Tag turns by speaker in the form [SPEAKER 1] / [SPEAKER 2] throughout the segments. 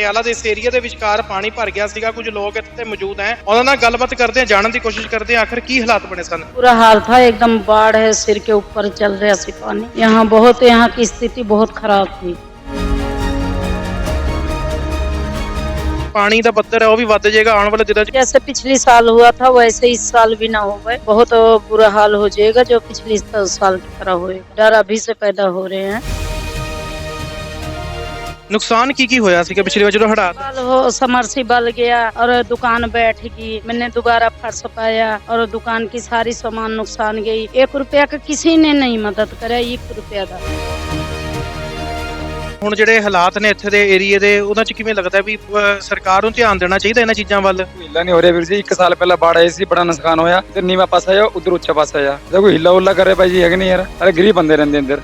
[SPEAKER 1] ਪਟਿਆਲਾ ਦੇ ਇਸ ਏਰੀਆ ਦੇ ਵਿਚਕਾਰ ਪਾਣੀ ਭਰ ਗਿਆ ਸੀਗਾ ਕੁਝ ਲੋਕ ਇੱਥੇ ਮੌਜੂਦ ਹੈ ਉਹਨਾਂ ਨਾਲ ਗੱਲਬਾਤ ਕਰਦੇ ਹਾਂ ਜਾਣਨ ਦੀ ਕੋਸ਼ਿਸ਼ ਕਰਦੇ ਹਾਂ ਆਖਰ ਕੀ ਹਾਲਾਤ ਬਣੇ ਸਨ
[SPEAKER 2] पूरा हाल था एकदम बाढ़ है सिर के ऊपर चल रहा सी पानी यहाँ बहुत यहाँ की स्थिति बहुत खराब थी
[SPEAKER 1] ਪਾਣੀ ਦਾ ਪੱਧਰ ਹੈ ਉਹ ਵੀ ਵੱਧ ਜਾਏਗਾ ਆਉਣ ਵਾਲੇ ਦਿਨਾਂ 'ਚ
[SPEAKER 2] जैसे पिछले साल हुआ था वैसे इस साल भी ना हो गए बहुत बुरा हाल हो जाएगा जो पिछले साल की तरह हुए डर अभी से पैदा हो रहे हैं
[SPEAKER 1] ਨੁਕਸਾਨ ਕੀ ਕੀ ਹੋਇਆ ਸੀਗਾ ਪਿਛਲੀ ਵਾਰ ਜਦੋਂ ਹੜ੍ਹ
[SPEAKER 2] साल हो समरसी बल गया और दुकान बैठ गई मैंने दोबारा फर्श पाया और दुकान की सारी सामान नुकसान गई एक रुपया का किसी ने नहीं मदद करे एक रुपया का
[SPEAKER 1] ਹੁਣ ਜਿਹੜੇ ਹਾਲਾਤ ਨੇ ਇੱਥੇ ਦੇ ਏਰੀਏ ਦੇ ਉਹਨਾਂ 'ਚ ਕਿਵੇਂ ਲੱਗਦਾ ਵੀ ਅਹ, ਸਰਕਾਰ ਨੂੰ ਧਿਆਨ ਦੇਣਾ ਚਾਹੀਦਾ ਇਹਨਾਂ ਚੀਜ਼ਾਂ ਵੱਲ
[SPEAKER 3] ਹਿੱਲਾ ਨਹੀਂ ਹੋ ਰਿਹਾ ਵੀਰ ਜੀ ਇੱਕ ਸਾਲ ਪਹਿਲਾਂ ਬਾੜ ਆਈ ਸੀ ਬੜਾ ਨੁਕਸਾਨ ਹੋਇਆ ਤੇ ਨੀਵਾ ਪਾਸਾ ਆ ਉਧਰ ਉੱਚਾ ਪਾਸਾ ਆ ਜੇ ਕੋਈ ਹਿੱਲਾ ਹੁੱਲਾ ਕਰੇ ਭਾਈ ਜੀ ਹੈਗੇ ਨਹੀਂ ਯਾਰ ਅਰੇ ਗਰੀਬ ਬੰਦੇ ਰਹਿੰਦੇ ਅੰਦਰ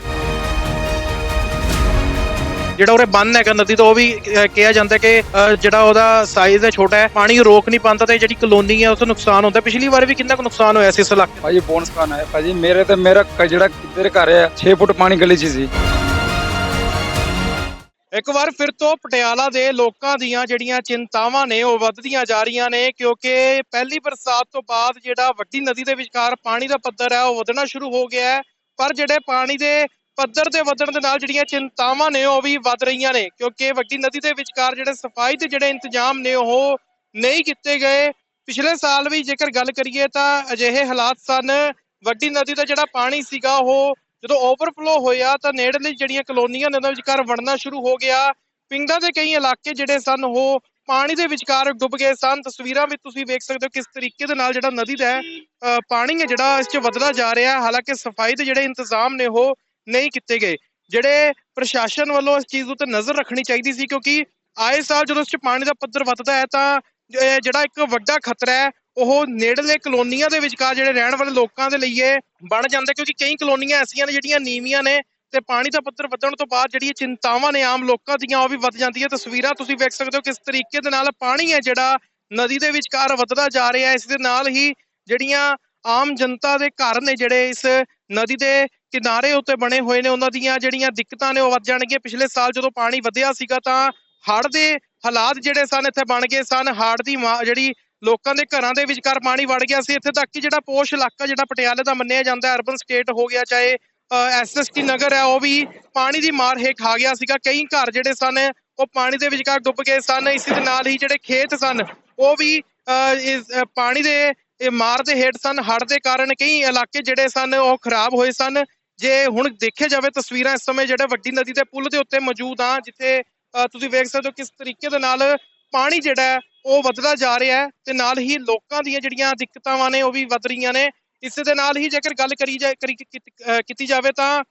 [SPEAKER 1] ਜਿਹੜਾ ਉਰੇ ਬੰਨ ਹੈਗਾ ਨਦੀ ਤੋਂ ਉਹ ਵੀ ਅਹ, ਕਿਹਾ ਜਾਂਦਾ ਕਿ ਅਹ, ਜਿਹੜਾ ਉਹਦਾ ਸਾਈਜ਼ ਹੈ ਛੋਟਾ ਹੈ ਪਾਣੀ ਰੋਕ ਨਹੀਂ ਪਾਉਂਦਾ ਤੇ ਜਿਹੜੀ ਕਲੋਨੀ ਹੈ ਉਸ ਨੁਕਸਾਨ ਹੁੰਦਾ। ਪਿਛਲੀ ਵਾਰ ਵੀ ਕਿੰਨਾ ਕੁ ਨੁਕਸਾਨ ਹੋਇਆ ਸੀ ਇਸ ਇਲਾਕੇ?
[SPEAKER 3] ਭਾਈ ਬੋਨਸ ਕਾਨ ਆਇਆ ਭਾਜੀ ਮੇਰੇ ਤੇ ਮੇਰਾ ਕ- ਜਿਹੜਾ ਕਿੱਧਰ ਘਰ ਆ 6 ਫੁੱਟ ਪਾਣੀ ਗਲੀ 'ਚ ਸੀ।
[SPEAKER 1] ਇੱਕ ਵਾਰ ਫਿਰ ਤੋਂ ਪਟਿਆਲਾ ਦੇ ਲੋਕਾਂ ਦੀਆਂ ਜਿਹੜੀਆਂ ਚਿੰਤਾਵਾਂ ਨੇ ਉਹ ਵੱਧਦੀਆਂ ਜਾ ਰਹੀਆਂ ਨੇ ਕਿਉਂਕਿ ਪਹਿਲੀ ਬਰਸਾਤ ਤੋਂ ਬਾਅਦ ਜਿਹੜਾ ਵੱਡੀ ਨਦੀ ਦੇ ਵਿਚਕਾਰ ਪਾਣੀ ਦਾ ਪੱਧਰ ਹੈ ਉਹ ਵਧਣਾ ਸ਼ੁਰੂ ਹੋ ਗਿਆ ਹੈ। ਪਰ ਜਿਹੜੇ ਪਾਣੀ ਦੇ ਪੱਧਰ ਦੇ ਵਧਣ ਦੇ ਨਾਲ ਜਿਹੜੀਆਂ ਚਿੰਤਾਵਾਂ ਨੇ ਉਹ ਵੀ ਵੱਧ ਰਹੀਆਂ ਨੇ, ਕਿਉਂਕਿ ਵੱਡੀ ਨਦੀ ਦੇ ਵਿਚਕਾਰ ਜਿਹੜੇ ਸਫ਼ਾਈ ਦੇ ਜਿਹੜੇ ਇੰਤਜ਼ਾਮ ਨੇ ਉਹ ਨਹੀਂ ਕੀਤੇ ਗਏ। ਪਿਛਲੇ ਸਾਲ ਵੀ ਜੇਕਰ ਗੱਲ ਕਰੀਏ ਤਾਂ ਅਜਿਹੇ ਹਾਲਾਤ ਸਨ। ਵੱਡੀ ਨਦੀ ਦਾ ਜਿਹੜਾ ਪਾਣੀ ਸੀਗਾ, ਉਹ ਜਦੋਂ ਓਵਰਫਲੋ ਹੋਇਆ ਤਾਂ ਨੇੜਲੇ ਜਿਹੜੀਆਂ ਕਲੋਨੀਆਂ ਨੇ ਉਹਨਾਂ ਵਿਚਕਾਰ ਵੜਨਾ ਸ਼ੁਰੂ ਹੋ ਗਿਆ। ਪਿੰਡਾਂ ਦੇ ਕਈ ਇਲਾਕੇ ਜਿਹੜੇ ਸਨ, ਉਹ ਪਾਣੀ ਦੇ ਵਿਚਕਾਰ ਡੁੱਬ ਗਏ ਸਨ। ਤਸਵੀਰਾਂ ਵਿੱਚ ਤੁਸੀਂ ਵੇਖ ਸਕਦੇ ਹੋ ਕਿਸ ਤਰੀਕੇ ਦੇ ਨਾਲ ਜਿਹੜਾ ਨਦੀ ਦਾ ਪਾਣੀ ਹੈ ਜਿਹੜਾ ਇਸ 'ਚ ਵਧਦਾ ਜਾ ਰਿਹਾ। ਹੈ ਹਾਲਾਂਕਿ ਸਫ਼ਾਈ ਦੇ ਜਿਹੜੇ ਇੰਤਜ਼ਾਮ ਨੇ ਉਹ ਨਹੀਂ ਕੀਤੇ ਗਏ। ਜਿਹੜੇ ਪ੍ਰਸ਼ਾਸਨ ਵੱਲੋਂ ਇਸ ਚੀਜ਼ ਉੱਤੇ ਨਜ਼ਰ ਰੱਖਣੀ ਚਾਹੀਦੀ ਸੀ, ਕਿਉਂਕਿ ਆਏ ਸਾਲ ਜਦੋਂ ਇਸ 'ਚ ਪਾਣੀ ਦਾ ਪੱਧਰ ਵੱਧਦਾ ਹੈ, ਤਾਂ ਜਿਹੜਾ ਇੱਕ ਵੱਡਾ ਖਤਰਾ ਹੈ, ਉਹ ਨੇੜਲੇ ਕਲੋਨੀਆਂ ਦੇ ਵਿਚਕਾਰ ਜਿਹੜੇ ਰਹਿਣ ਵਾਲੇ ਲੋਕਾਂ ਦੇ ਲਈ ਇਹ ਬਣ ਜਾਂਦਾ ਕਿਉਂਕਿ ਕਈ ਕਲੋਨੀਆਂ ਐਸੀਆਂ ਨੇ ਜਿਹੜੀਆਂ ਨੀਵੀਆਂ ਨੇ ਤੇ ਪਾਣੀ ਦਾ ਪੱਧਰ ਵਧਣ ਤੋਂ ਬਾਅਦ ਜਿਹੜੀਆਂ ਚਿੰਤਾਵਾਂ ਨੇ ਆਮ ਲੋਕਾਂ ਦੀਆਂ, ਉਹ ਵੀ ਵੱਧ ਜਾਂਦੀਆਂ। ਤਸਵੀਰਾਂ ਤੁਸੀਂ ਵੇਖ ਸਕਦੇ ਹੋ ਕਿਸ ਤਰੀਕੇ ਦੇ ਨਾਲ ਪਾਣੀ ਹੈ ਜਿਹੜਾ ਨਦੀ ਦੇ ਵਿਚਕਾਰ ਵੱਧਦਾ ਜਾ ਰਿਹਾ ਹੈ। ਇਸ ਦੇ ਨਾਲ ਹੀ ਜਿਹੜੀਆਂ ਆਮ ਜਨਤਾ ਦੇ ਘਰ ਨੇ, ਜਿਹੜੇ ਇਸ ਨਦੀ ਦੇ ਕਿਨਾਰੇ ਉੱਤੇ ਬਣੇ ਹੋਏ ਨੇ ਉਹਨਾਂ ਦੀਆਂ ਜਿਹੜੀਆਂ ਦਿੱਕਤਾਂ ਨੇ ਉਹ ਵੱਧ ਜਾਣਗੀਆਂ। ਪਿਛਲੇ ਸਾਲ ਜਦੋਂ ਪਾਣੀ ਵਧਿਆ ਸੀਗਾ ਤਾਂ ਹੜ੍ਹ ਦੇ ਹਾਲਾਤ ਜਿਹੜੇ ਸਨ ਇੱਥੇ ਬਣ ਗਏ ਸਨ। ਹੜ੍ਹ ਦੀ ਮਾਰ ਜਿਹੜੀ ਲੋਕਾਂ ਦੇ ਘਰਾਂ ਦੇ ਵਿਚਕਾਰ ਪਾਣੀ ਵੜ ਗਿਆ ਸੀ ਇੱਥੇ ਤੱਕ ਕਿ ਜਿਹੜਾ ਪੋਸ਼ ਇਲਾਕਾ ਜਿਹੜਾ ਪਟਿਆਲੇ ਦਾ ਮੰਨਿਆ ਜਾਂਦਾ ਅਰਬਨ ਸਟੇਟ ਹੋ ਗਿਆ ਚਾਹੇ ਐਸਐਸਟੀ ਨਗਰ ਹੈ ਉਹ ਵੀ ਪਾਣੀ ਦੀ ਮਾਰ ਹੇਠ ਆ ਗਿਆ ਸੀਗਾ। ਕਈ ਘਰ ਜਿਹੜੇ ਸਨ ਉਹ ਪਾਣੀ ਦੇ ਵਿਚਕਾਰ ਡੁੱਬ ਗਏ ਸਨ। ਇਸੇ ਦੇ ਨਾਲ ਹੀ ਜਿਹੜੇ ਖੇਤ ਸਨ ਉਹ ਵੀ ਅਹ, ਇਸ ਪਾਣੀ ਦੇ ਇਹ ਮਾਰ ਦੇ ਹੇਠ ਸਨ, ਹੜ੍ਹ ਦੇ ਕਾਰਨ ਕਈ ਇਲਾਕੇ ਜਿਹੜੇ ਸਨ ਉਹ ਖਰਾਬ ਹੋਏ ਸਨ। ਜੇ ਹੁਣ ਦੇਖਿਆ ਜਾਵੇ ਤਸਵੀਰਾਂ ਇਸ ਸਮੇਂ ਜਿਹੜੇ ਵੱਡੀ ਨਦੀ ਦੇ ਪੁਲ ਦੇ ਉੱਤੇ ਮੌਜੂਦ ਆ, ਜਿੱਥੇ ਤੁਸੀਂ ਵੇਖ ਸਕਦੇ ਹੋ ਕਿਸ ਤਰੀਕੇ ਦੇ ਨਾਲ ਪਾਣੀ ਜਿਹੜਾ ਉਹ ਵੱਧਦਾ ਜਾ ਰਿਹਾ ਹੈ ਤੇ ਨਾਲ ਹੀ ਲੋਕਾਂ ਦੀਆਂ ਜਿਹੜੀਆਂ ਦਿੱਕਤਾਂ ਨੇ ਉਹ ਵੀ ਵੱਧ ਰਹੀਆਂ ਨੇ। ਇਸੇ ਦੇ ਨਾਲ ਹੀ ਜੇਕਰ ਗੱਲ ਕਰੀ ਜਾ ਕਰੀ, ਕੀਤੀ ਜਾਵੇ ਤਾਂ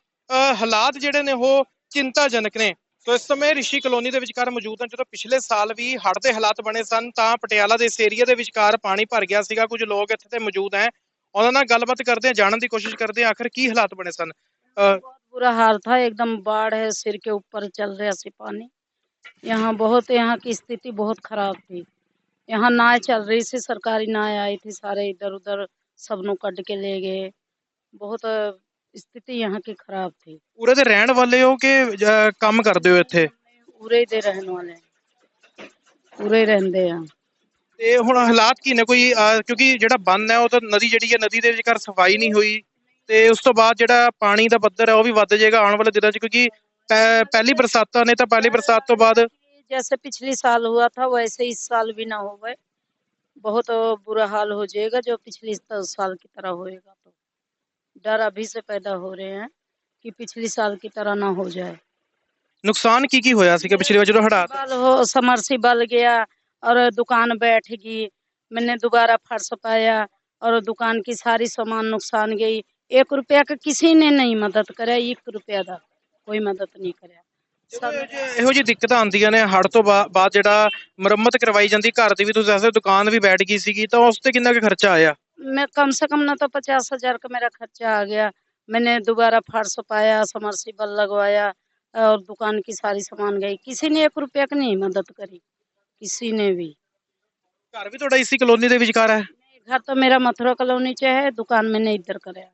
[SPEAKER 1] ਹਾਲਾਤ ਜਿਹੜੇ ਨੇ ਉਹ ਚਿੰਤਾਜਨਕ ਨੇ। ਸੋ ਇਸ ਸਮੇਂ ਰਿਸ਼ੀ ਕਲੋਨੀ ਦੇ ਵਿਚਕਾਰ ਮੌਜੂਦ ਹਾਂ ਜਦੋਂ ਪਿਛਲੇ ਸਾਲ ਵੀ ਹੜ੍ਹ ਦੇ ਹਾਲਾਤ ਬਣੇ ਸਨ ਤਾਂ ਪਟਿਆਲਾ ਦੇ ਇਸ ਏਰੀਆ ਦੇ ਵਿਚਕਾਰ ਪਾਣੀ ਭਰ ਗਿਆ ਸੀਗਾ ਕੁਝ ਲੋਕ ਇੱਥੇ ਤੇ ਮੌਜੂਦ ਹੈ ਉਹਨਾਂ ਨਾਲ ਗੱਲਬਾਤ ਕਰਦੇ ਹਾਂ ਜਾਣਨ ਦੀ ਕੋਸ਼ਿਸ਼ ਕਰਦੇ ਹਾਂ ਆਖਰ ਕੀ ਹਾਲਾਤ ਬਣੇ ਸਨ ਅਹ
[SPEAKER 2] बहुत बुरा हाल था एकदम बाढ़ है सिर के ऊपर चल रहा सी पानी यहाँ बहुत यहाँ की स्थिति बहुत खराब थी यहाँ नाव चल रही थी सरकारी नाव आई थी सारे इधर उधर सब नु कट के ले गए बहुत अ, स्थिति यहाँ की खराब थी
[SPEAKER 1] ਉਰੇ ਦੇ ਰਹਿਣ ਵਾਲੇ ਹੋ ਕਿ ਅਹ, ਕੰਮ ਕਰਦੇ ਹੋ ਇੱਥੇ
[SPEAKER 2] उरे दे रहने वाले हैं। उरे रहते हैं
[SPEAKER 1] ਤੇ ਹੁਣ ਹਾਲਾਤ ਕੀ ਨੇ ਕੋਈ ਅਹ, ਕਿਉਂਕਿ ਜਿਹੜਾ ਬੰਨ ਹੈ ਉਹ ਤਾਂ ਨਦੀ ਜਿਹੜੀ ਹੈ ਨਦੀ ਦੇ ਵਿਚਕਾਰ ਸਫਾਈ ਨਹੀਂ ਹੋਈ ਤੇ ਉਸ ਤੋਂ ਬਾਅਦ ਜਿਹੜਾ ਪਾਣੀ ਦਾ ਪੱਧਰ ਹੈ ਉਹ ਵੀ ਵੱਧ ਜਾਏਗਾ ਆਉਣ ਵਾਲੇ ਦਿਨਾਂ 'ਚ ਕਿਉਂਕਿ ਪਹਿ- ਪਹਿਲੀ ਬਰਸਾਤਾਂ ਨੇ ਤਾਂ ਪਹਿਲੀ ਬਰਸਾਤ ਤੋਂ ਬਾਅਦ
[SPEAKER 2] जैसे पिछले साल हुआ था वैसे इस साल भी ना हो गए बहुत बुरा हाल हो जाएगा जो पिछले साल की तरह होएगा तो डर अभी से पैदा हो रहे हैं कि पिछले साल की तरह ना हो जाए
[SPEAKER 1] ਨੁਕਸਾਨ ਕੀ ਕੀ ਹੋਇਆ ਸੀਗਾ ਪਿਛਲੀ ਵਾਰ ਜਦੋਂ ਹੜ੍ਹ
[SPEAKER 2] बल हो समरसी बल गया और दुकान बैठ गई मैंने दोबारा फर्श पाया और दुकान की सारी सामान नुकसान गई एक रुपया का किसी ने नहीं मदद करे एक रुपया का कोई मदद नहीं करे सब
[SPEAKER 1] ਇਹੋ ਜਿਹੀ ਦਿੱਕਤਾਂ ਆਉਂਦੀਆਂ ਨੇ ਹੜ੍ਹ ਤੋਂ ਬਾ- ਬਾਅਦ ਜਿਹੜਾ ਮੁਰੰਮਤ ਕਰਵਾਈ ਜਾਂਦੀ ਘਰ ਦੀ ਵੀ ਤੁਸੀਂ ਦੱਸਦੇ ਦੁਕਾਨ ਵੀ ਬੈਠ ਗਈ ਸੀਗੀ ਤਾਂ ਉਸ ਤੇ ਕਿੰਨਾ ਕੁ ਖਰਚਾ ਆਇਆ
[SPEAKER 2] मैं कम से कम ना तो पचास हजार का मेरा खर्चा आ गया मैंने दोबारा फर्श पाया समरसीबल लगवाया और दुकान की सारी सामान गई किसी ने एक रुपया की नहीं मदद करी किसी ने भी
[SPEAKER 1] ਘਰ ਵੀ ਤੁਹਾਡਾ ਇਸੇ ਕਲੋਨੀ ਦੇ ਵਿਚਕਾਰ ਹੈ
[SPEAKER 2] घर तो मेरा मथुरा कॉलोनी च है दुकान मैंने इधर कराया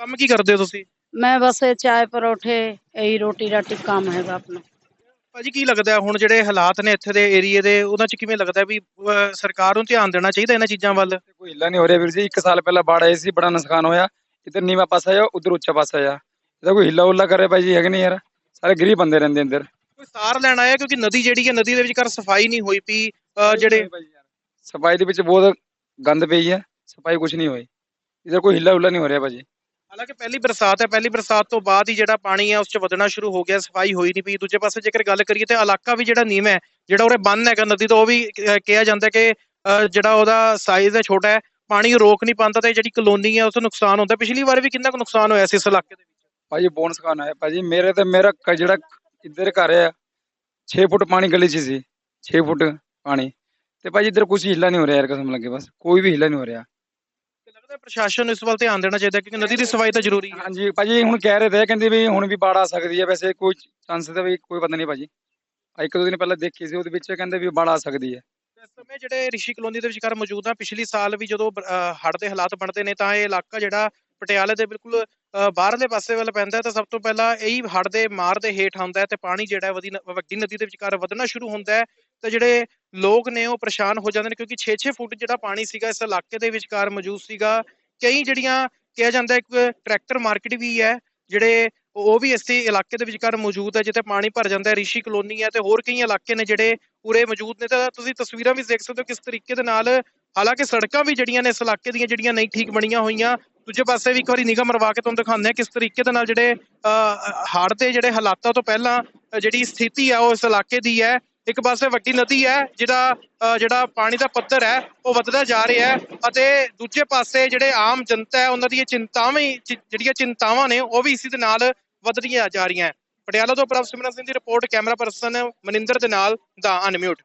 [SPEAKER 1] ਕੰਮ ਕੀ ਕਰਦੇ ਹੋ ਤੁਸੀਂ
[SPEAKER 2] मैं बस ये चाय परोठे यही रोटी राटी काम है अपना
[SPEAKER 1] ਭਾਜੀ ਕੀ ਲੱਗਦਾ ਹੈ ਹੁਣ ਜਿਹੜੇ ਹਾਲਾਤ ਨੇ ਇੱਥੇ ਦੇ ਏਰੀਏ ਦੇ ਉਹਨਾਂ 'ਚ ਕਿਵੇਂ ਲੱਗਦਾ ਵੀ ਅਹ, ਸਰਕਾਰ ਨੂੰ ਧਿਆਨ ਦੇਣਾ ਚਾਹੀਦਾ ਇਹਨਾਂ ਚੀਜ਼ਾਂ ਵੱਲ?
[SPEAKER 3] ਤੇ ਕੋਈ ਹਿੱਲਾ ਨਹੀਂ ਹੋ ਰਿਹਾ ਵੀਰ ਜੀ ਇੱਕ ਸਾਲ ਪਹਿਲਾਂ ਬਾੜ ਆਈ ਸੀ ਬੜਾ ਨੁਕਸਾਨ ਹੋਇਆ। ਇੱਧਰ ਨੀਵਾ ਪਾਸਾ ਆ ਉਧਰ ਉੱਚਾ ਪਾਸਾ ਆ। ਇਹਦਾ ਕੋਈ ਹਿੱਲਾ ਹੁੱਲਾ ਕਰੇ ਭਾਈ ਜੀ ਹੈਗੇ ਨਹੀਂ ਯਾਰ। ਸਾਰੇ ਗਰੀਬ ਬੰਦੇ ਰਹਿੰਦੇ ਅੰਦਰ
[SPEAKER 1] ਕੋਈ ਸਾਰ ਲੈਣ ਆਇਆ ਕਿਉਂਕਿ ਨਦੀ ਜਿਹੜੀ ਹੈ ਨਦੀ ਦੇ ਵਿਚਕਾਰ ਸਫ਼ਾਈ ਨਹੀਂ ਹੋਈ ਪਈ ਅਹ, ਜਿਹੜੇ
[SPEAKER 3] ਸਫ਼ਾਈ ਦੇ ਵਿੱਚ ਬਹੁਤ ਗੰਦ ਪਈ ਹੈ ਸਫ਼ਾਈ ਕੁਝ ਨਹੀਂ ਹੋਈ। ਇਧਰ ਕੋਈ ਹਿੱਲਾ ਹੁੱਲਾ ਨਹੀਂ ਹੋ ਰਿਹਾ ਭਾਜੀ।
[SPEAKER 1] ਹਾਲਾਂਕਿ ਪਹਿਲੀ ਬਰਸਾਤ ਹੈ, ਪਹਿਲੀ ਬਰਸਾਤ ਤੋਂ ਬਾਅਦ ਹੀ ਜਿਹੜਾ ਪਾਣੀ ਹੈ ਉਸ 'ਚ ਵਧਣਾ ਸ਼ੁਰੂ ਹੋ ਗਿਆ, ਸਫ਼ਾਈ ਹੋਈ ਨਹੀਂ ਪਈ। ਦੂਜੇ ਪਾਸੇ ਜੇਕਰ ਗੱਲ ਕਰੀਏ ਤੇ ਇਲਾਕਾ ਵੀ ਜਿਹੜਾ ਨੀਵਾਂ ਹੈ, ਜਿਹੜਾ ਉਰੇ ਬੰਨ ਹੈਗਾ ਨਦੀ ਤੋਂ, ਉਹ ਵੀ ਕਿਹਾ ਜਾਂਦਾ ਕਿ ਜਿਹੜਾ ਉਹਦਾ ਸਾਈਜ਼ ਹੈ ਛੋਟਾ ਹੈ, ਪਾਣੀ ਰੋਕ ਨਹੀਂ ਪਾਉਂਦਾ ਤੇ ਜਿਹੜੀ ਕਲੋਨੀ ਹੈ ਉਸ ਨੂੰ ਨੁਕਸਾਨ ਹੁੰਦਾ। ਪਿਛਲੀ ਵਾਰ ਵੀ ਕਿੰਨਾ ਕੁ ਨੁਕਸਾਨ ਹੋਇਆ ਸੀ ਇਸ ਇਲਾਕੇ ਦੇ ਵਿੱਚ?
[SPEAKER 3] ਭਾਜੀ, ਬਹੁਤ ਨੁਕਸਾਨ ਹੋਇਆ। ਭਾਜੀ, ਮੇਰੇ ਤੇ ਮੇਰਾ ਕ- ਜਿਹੜਾ ਇੱਧਰ ਘਰ ਆ 6 ਫੁੱਟ ਪਾਣੀ ਗਲੀ 'ਚ ਸੀ। 6 ਫੁੱਟ ਪਾਣੀ। ਤੇ ਭਾਜੀ, ਇੱਧਰ ਕੁਝ ਹਿੱਲਾ ਨਹੀਂ ਹੋ ਰਿਹਾ ਯਾਰ, ਕਸਮ ਲੱਗੇ ਬਸ। ਕੋਈ ਵੀ ਹਿੱਲਾ ਨਹੀਂ ਹੋ ਰਿਹਾ।
[SPEAKER 1] ਪ੍ਰਸ਼ਾਸਨ ਨੂੰ ਇਸ ਵੱਲ ਧਿਆਨ ਦੇਣਾ ਚਾਹੀਦਾ ਕਿਉਂਕਿ ਨਦੀ ਦੀ ਸਫ਼ਾਈ ਤਾਂ ਜ਼ਰੂਰੀ ਹੈ।
[SPEAKER 3] ਹਾਂਜੀ ਭਾਜੀ ਹੁਣ ਕਹਿ ਰਹੇ ਤੇ ਕਹਿੰਦੇ ਵੀ ਹੁਣ ਵੀ ਬਾੜ ਆ ਸਕਦੀ ਹੈ। ਵੈਸੇ ਕੋਈ ਚਾਂਸ ਤਾਂ ਵੀ ਕੋਈ ਪਤਾ ਨਹੀਂ ਭਾਜੀ। ਇੱਕ ਦੋ ਦਿਨ ਪਹਿਲਾਂ ਦੇਖੀ ਸੀ ਉਹਦੇ ਵਿੱਚ ਕਹਿੰਦੇ ਵੀ ਬਾੜ ਆ ਸਕਦੀ ਹੈ।
[SPEAKER 1] ਇਸ ਸਮੇਂ ਜਿਹੜੇ ਰਿਸ਼ੀ ਕਲੋਨੀ ਦੇ ਵਿਚਕਾਰ ਮੌਜੂਦ ਆ ਪਿਛਲੀ ਸਾਲ ਵੀ ਜਦੋਂ ਹੜ੍ਹ ਦੇ ਹਾਲਾਤ ਬਣਦੇ ਨੇ ਤਾਂ ਇਹ ਇਲਾਕਾ ਜਿਹੜਾ ਪਟਿਆਲੇ ਦੇ ਬਿਲਕੁਲ ਅ, ਬਾਹਰਲੇ ਪਾਸੇ ਵੱਲ ਪੈਂਦਾ ਤਾਂ ਸਭ ਤੋਂ ਪਹਿਲਾਂ ਇਹੀ ਹੜ੍ਹ ਦੇ ਮਾਰ ਦੇ ਹੇਠ ਆਉਂਦਾ ਤੇ ਪਾਣੀ ਜਿਹੜਾ ਵਧੀ ਵੱਡੀ ਨਦੀ ਦੇ ਵਿਚਕਾਰ ਵਧਣਾ ਸ਼ੁਰੂ ਹੁੰਦਾ ਹੈ ਤੇ ਜਿਹੜੇ ਲੋਕ ਨੇ ਉਹ ਪਰੇਸ਼ਾਨ ਹੋ ਜਾਂਦੇ ਨੇ ਕਿਉਂਕਿ 6-6 ਫੁੱਟ ਜਿਹੜਾ ਪਾਣੀ ਸੀਗਾ ਇਸ ਇਲਾਕੇ ਦੇ ਵਿਚਕਾਰ ਮੌਜੂਦ ਸੀਗਾ ਕਈ ਜਿਹੜੀਆਂ ਕਿਹਾ ਜਾਂਦਾ ਇੱਕ ਟਰੈਕਟਰ ਮਾਰਕੀਟ ਵੀ ਹੈ ਜਿਹੜੇ ਉਹ ਵੀ ਇਸੇ ਇਲਾਕੇ ਦੇ ਵਿਚਕਾਰ ਮੌਜੂਦ ਹੈ ਜਿੱਥੇ ਪਾਣੀ ਭਰ ਜਾਂਦਾ ਹੈ ਰਿਸ਼ੀ ਕਲੋਨੀ ਹੈ ਤੇ ਹੋਰ ਕਈ ਇਲਾਕੇ ਨੇ ਜਿਹੜੇ ਉਰੇ ਮੌਜੂਦ ਨੇ ਤਾਂ ਤੁਸੀਂ ਤਸਵੀਰਾਂ ਵੀ ਦੇਖ ਸਕਦੇ ਹੋ ਕਿਸ ਤਰੀਕੇ ਦੇ ਨਾਲ ਹਾਲਾਂਕਿ ਸੜਕਾਂ ਵੀ ਜਿਹੜੀਆਂ ਨੇ ਇਸ ਇਲਾਕੇ ਦੀਆਂ ਜਿਹੜੀਆਂ ਨਹੀਂ ਠੀਕ ਬਣੀਆਂ ਹੋਈਆਂ ਦੂਜੇ ਪਾਸੇ ਵੀ ਇੱਕ ਵਾਰੀ ਨਿਗਾਹ ਮਰਵਾ ਕੇ ਤੁਹਾਨੂੰ ਦਿਖਾਉਂਦੇ ਆ ਕਿਸ ਤਰੀਕੇ ਦੇ ਨਾਲ ਜਿਹੜੇ ਹੜ੍ਹ ਦੇ ਜਿਹੜੇ ਹਾਲਾਤਾਂ ਤੋਂ ਪਹਿਲਾਂ ਜਿਹੜੀ ਸਥਿਤੀ ਹੈ ਉਹ ਇਸ ਇਲਾਕੇ ਦੀ ਹੈ। ਇੱਕ ਪਾਸੇ ਵੱਡੀ ਨਦੀ ਹੈ ਜਿਹਦਾ ਜਿਹੜਾ ਪਾਣੀ ਦਾ ਪੱਧਰ ਹੈ, ਉਹ ਵੱਧਦਾ ਜਾ ਰਿਹਾ ਹੈ ਅਤੇ ਦੂਜੇ ਪਾਸੇ ਜਿਹੜੇ ਆਮ ਜਨਤਾ ਹੈ, ਉਹਨਾਂ ਦੀਆਂ ਚਿੰਤਾਵਾਂ ਚਿ- ਜਿਹੜੀਆਂ ਚਿੰਤਾਵਾਂ ਨੇ, ਉਹ ਵੀ ਇਸੇ ਦੇ ਨਾਲ ਵੱਧਦੀਆਂ ਜਾ ਰਹੀਆਂ ਪਟਿਆਲਾ ਤੋਂ ਪ੍ਰਭ ਸਿਮਰਨ ਸਿੰਘ ਦੀ ਰਿਪੋਰਟ, ਕੈਮਰਾ ਪਰਸਨ ਮਨਿੰਦਰ ਦੇ ਨਾਲ ਦਾ ਅਨਮਿਊਟ।